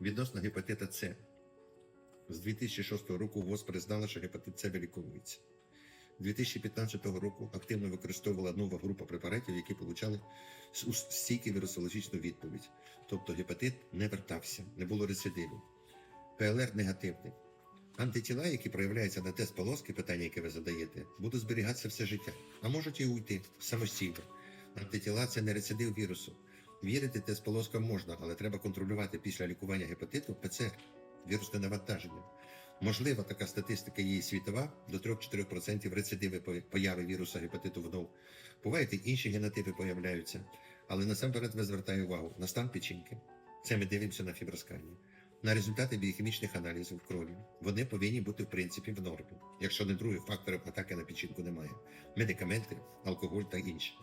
Відносно гепатита С. З 2006 року ВОЗ признала, що гепатит С виліковується. 2015 року активно використовувала нова група препаратів, які отримали стійку вірусологічну відповідь. Тобто гепатит не вертався, не було рецидиву. ПЛР негативний. Антитіла, які проявляються на тест полоски, питання, яке ви задаєте, будуть зберігатися все життя, а можуть і уйти самостійно. Антитіла це не рецидив вірусу. Вірити тест полоскам можна, але треба контролювати після лікування гепатиту ПЦР, вірусне навантаження. Можлива така статистика є світова до 3-4% рецидиви появи віруса гепатиту внов. Бувають і інші генотипи появляються, але насамперед ви звертаю увагу на стан печінки. Це ми дивимося на фіброскані. На результати біохімічних аналізів крові вони повинні бути в принципі в нормі, якщо не других факторів атаки на печінку немає: медикаменти, алкоголь та інші.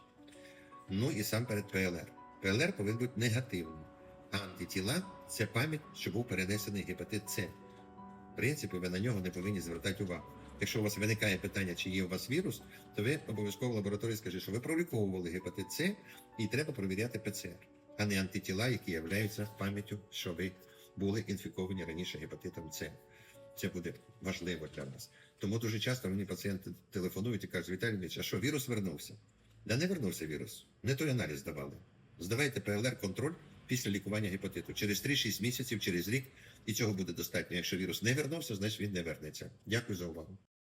Ну і сам перед ПЛР. ПЛР повинен бути негативним. Антитіла це пам'ять, що був перенесений гепатит С. В принципі, ви на нього не повинні звертати увагу. Якщо у вас виникає питання, чи є у вас вірус, то ви обов'язково в лабораторії скажіть, що ви проліковували гепатит С і треба провіряти ПЦР, а не антитіла, які являються пам'яттю, що ви були інфіковані раніше гепатитом С. Це буде важливо для вас. Тому дуже часто мені пацієнти телефонують і кажуть, Віталій Ильич, а що вірус вернувся? Да не вернувся вірус. Не той аналіз здавали. Здавайте ПЛР контроль після лікування гепатиту через 3-6 місяців, через рік, і цього буде достатньо. Якщо вірус не вернувся, значить він не вернеться. Дякую за увагу.